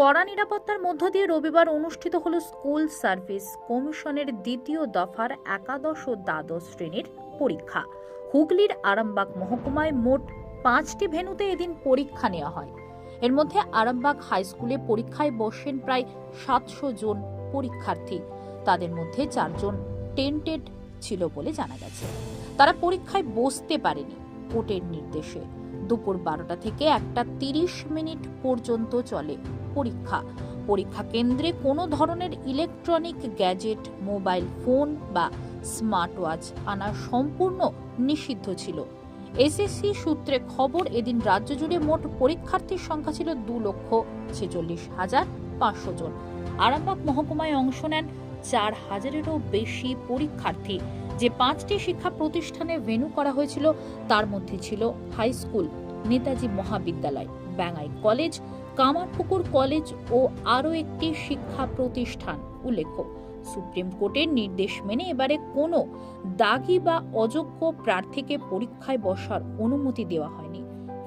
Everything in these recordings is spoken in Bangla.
কড়া নিরাপত্তার মধ্য দিয়ে রবিবার অনুষ্ঠিত হল স্কুল সার্ভিস কমিশনের দ্বিতীয় দফার একাদশ ও দ্বাদশ শ্রেণির পরীক্ষা। হুগলির আরামবাগ মহকুমায় মোট পাঁচটি ভেন্যুতে এদিন পরীক্ষা নেওয়া হয়। এর মধ্যে আরামবাগ হাই স্কুলে পরীক্ষায় বসেন প্রায় সাতশো জন পরীক্ষার্থী। তাদের মধ্যে চারজন টেন্টেড ছিল বলে জানা গেছে। তারা পরীক্ষায় বসতে পারেনি কোর্টের নির্দেশে। দুপুর বারোটা থেকে একটা তিরিশ মিনিট পর্যন্ত চলে পরীক্ষা। পরীক্ষা কেন্দ্রে কোনো ধরনের ইলেকট্রনিক গ্যাজেট, মোবাইল ফোন বা স্মার্ট ওয়াচ আনা সম্পূর্ণ নিষিদ্ধ ছিল। এসএসসি সূত্রে খবর, এদিন রাজ্য জুড়ে মোট পরীক্ষার্থীর সংখ্যা ছিল দু লক্ষ ছেচল্লিশ হাজার পাঁচশো জন। আরামবাগ মহকুমায় অংশ নেন চার হাজারেরও বেশি পরীক্ষার্থী। যে পাঁচটি শিক্ষা প্রতিষ্ঠানে ভেনু করা হয়েছিল, তার মধ্যে ছিল হাই স্কুল, নেতাজি মহাবিদ্যালয় ব্যাঙ্গাই কলেজ, কামারপুকুর কলেজ ও আরও একটি শিক্ষা প্রতিষ্ঠান উল্লেখ্য। সুপ্রিম কোর্টের নির্দেশ মেনে এবারে কোনো দাগি বা অযোগ্য প্রার্থীকে পরীক্ষায় বসার অনুমতি দেওয়া হয়নি।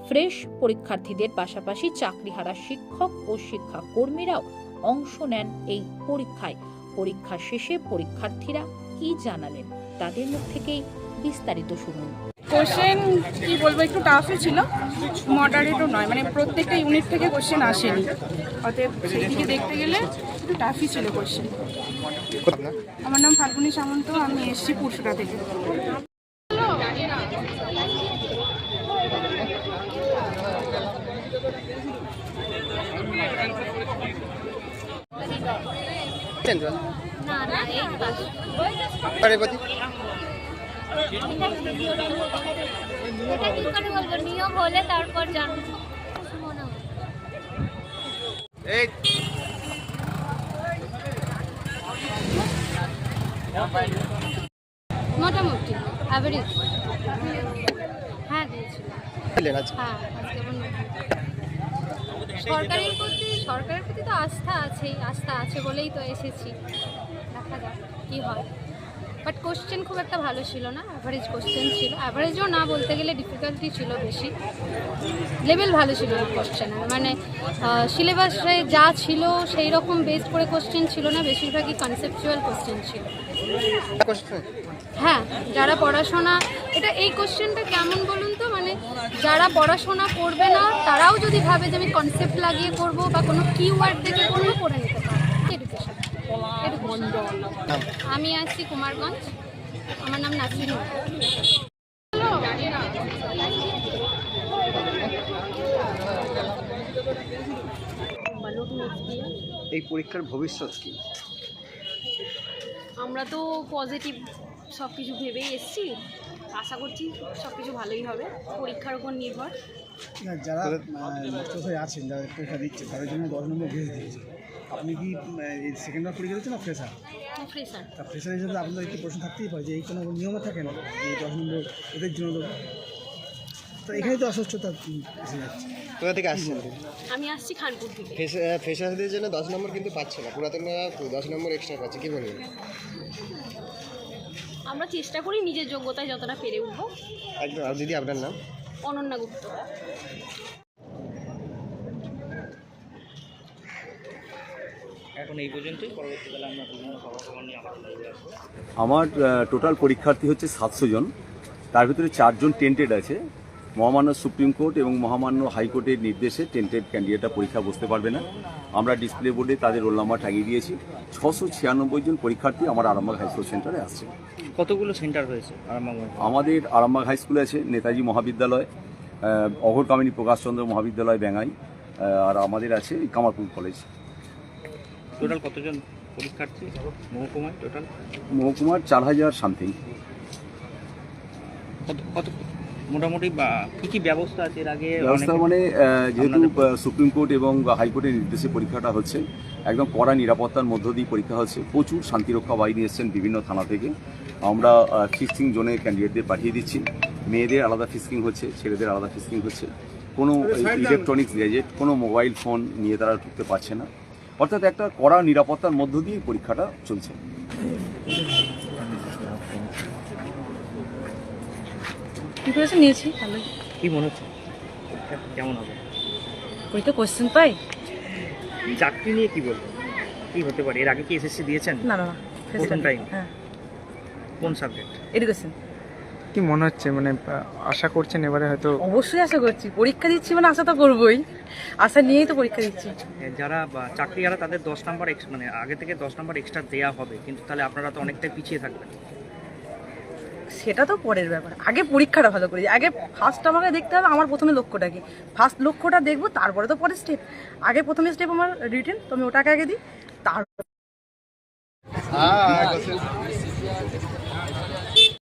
ফ্রেশ পরীক্ষার্থীদের পাশাপাশি চাকরিহারা শিক্ষক ও শিক্ষাকর্মীরাও অংশ নেন এই পরীক্ষায়। পরীক্ষা শেষে পরীক্ষার্থীরা কি জানালেন? তাদের মুখ থেকেই বিস্তারিত শুনুন। কোশ্চেন কি বলব একটু টাফই ছিল। মডারেটও নয় মানে প্রত্যেকটা ইউনিট থেকে কোশ্চেন আসেনি। অতএব সেই দিকে দেখতে গেলে একটু টাফই ছিল কোশ্চেন আমার নাম ফাল্গুনি সামন্ত আমি এসছি পুরসুরা থেকে। নিয়ম হলে তারপর জানব মোটামুটি অ্যাভারেজ হ্যাঁ দিয়েছি। হ্যাঁ আজকে। সরকারের প্রতি সরকারের প্রতি তো আস্থা আছেই আস্থা আছে বলেই তো এসেছি। দেখা যাক কী হয়। বাট কোশ্চেন খুব একটা ভালো ছিল না অ্যাভারেজ কোশ্চেন ছিল। অ্যাভারেজও না বলতে গেলে ডিফিকাল্টি ছিল বেশি। লেভেল ভালো ছিল না কোশ্চেনের মানে সিলেবাসে যা ছিল সেই রকম বেস করে কোশ্চেন ছিল না বেশিরভাগই কনসেপচুয়াল কোশ্চেন ছিল। হ্যাঁ যারা পড়াশোনা এটা এই কোশ্চেনটা কেমন বলুন তো? মানে যারা পড়াশোনা করবে না তারাও যদি ভাবে যে আমি কনসেপ্ট লাগিয়ে করব বা কোনো কিওয়ার্ড দেখে করব করে নিতে পারে এডুকেশন আমি আছি কুমারগঞ্জ। আমার নাম নাসির এই পরীক্ষার ভবিষ্যৎ কি? আমরা তো পজিটিভ সব কিছু ভেবেই এসেছি। আশা করছি সব কিছু ভালোই হবে। পরীক্ষার উপর নির্ভর। না যারা নষ্ট আছেন যারা পরীক্ষা দিচ্ছে তাদের জন্য দশ নম্বর বেশ দিয়েছে। আপনি কি সেকেন্ড বার পরীক্ষা দিচ্ছেন না ফ্রেশার ফ্রেশার তা ফ্রেশার হিসেবে আপনাদের একটি প্রশ্ন থাকতেই পারে যে এই কোনো নিয়মে থাকে না যে দশ নম্বর এদের জন্য দেবো? তো এখানে তো অস্বচ্ছতা উম, এসে যাচ্ছে। কোথা থেকে আসছেন? আমি আসছি খানপুর থেকে। ফ্রেশারদের জন্য দশ নম্বর কিন্তু পাচ্ছে না। পুরাতনরা দশ নম্বর এক্সট্রা পাচ্ছে কী বলবেন? আমরা চেষ্টা করি নিজের যোগ্যতায় যতটা পেরে উঠবো। একদম আর দিদি আপনার নাম? অনন্যা গুপ্ত। এখন এই পর্যন্তই পরবর্তীকালে আমরা বিভিন্ন খবর খবর নিয়ে আমাদের লাইভে আসব। আমার টোটাল পরীক্ষার্থী হচ্ছে সাতশো জন। তার ভিতরে চারজন টেন্টেড আছে। মহামান্য সুপ্রিম কোর্ট এবং মহামান্য হাইকোর্টের নির্দেশে টেন্টেড ক্যান্ডিডেটরা পরীক্ষা বসতে পারবে না। আমরা ডিসপ্লে বোর্ডে তাদের রোল নাম্বার টাঙিয়ে দিয়েছি। ছশো ছিয়ানব্বই জন পরীক্ষার্থী আমার আরামবাগ হাই স্কুল সেন্টারে আসছে। কতগুলো সেন্টার হয়েছে আমাদের আরামবাগ হাই স্কুলে আছে নেতাজি মহাবিদ্যালয় অঘর কামিনী প্রকাশচন্দ্র মহাবিদ্যালয় বেঙ্গাই আর আমাদের আছে কামারপুর কলেজ। টোটাল কতজন পরীক্ষার্থী? মহকুমায় টোটাল? মহকুমার চার হাজার সামথিং। কত কত মোটামুটি বা কী কী ব্যবস্থা আছে? এর আগে ব্যবস্থা মানে যেহেতু সুপ্রিম কোর্ট এবং হাইকোর্টের নির্দেশে পরীক্ষাটা হচ্ছে একদম কড়া নিরাপত্তার মধ্য দিয়ে পরীক্ষা হচ্ছে। প্রচুর শান্তিরক্ষা বাহিনী এসছেন বিভিন্ন থানা থেকে। আমরা ফিস্কিং জোনে ক্যান্ডিডেটদের পাঠিয়ে দিচ্ছি। মেয়েদের আলাদা ফিস্কিং হচ্ছে ছেলেদের আলাদা ফিস্কিং হচ্ছে। কোনো ইলেকট্রনিক্স গ্যাজেট কোনো মোবাইল ফোন নিয়ে তারা ঢুকতে পারছে না। অর্থাৎ একটা কড়া নিরাপত্তার মধ্য দিয়ে পরীক্ষাটা চলছে। প্রিপারেশন নিয়েছি। ভালোই। কি মনে হচ্ছে? পরীক্ষা কেমন হবে? ওই তো কোশ্চেন পাই। চাকরি নিয়ে কি বলব? কি হতে পারে? এর আগে কি এসএসসি দিয়েছেন? না না প্রথম টাইম হ্যাঁ। কোন সাবজেক্ট এডুকেশন কি মনে হচ্ছে? মানে আশা করছেন এবারে হয়তো? অবশ্যই আশা করছি। পরীক্ষা দিচ্ছি মানে আশা তো করবোই। আশা নিয়েই তো পরীক্ষা দিচ্ছি। যারা বা চাকরি যারা তাদের দশ নাম্বার মানে আগে থেকে দশ নাম্বার এক্সট্রা দেওয়া হবে। কিন্তু তাহলে আপনারা তো অনেকটাই পিছিয়ে থাকবেন। সেটা তো পরের ব্যাপার। আগে পরীক্ষাটা ভালো করি আগে ফার্স্ট আমাকে দেখতে হবে আমার প্রথমে লক্ষ্যটা কি। ফার্স্ট লক্ষ্যটা দেখব, তারপরে তো পরের স্টেপ আগে প্রথমে স্টেপ আমার রিটেন তো আমি ওটাকে আগে দিই তারপর হ্যাঁ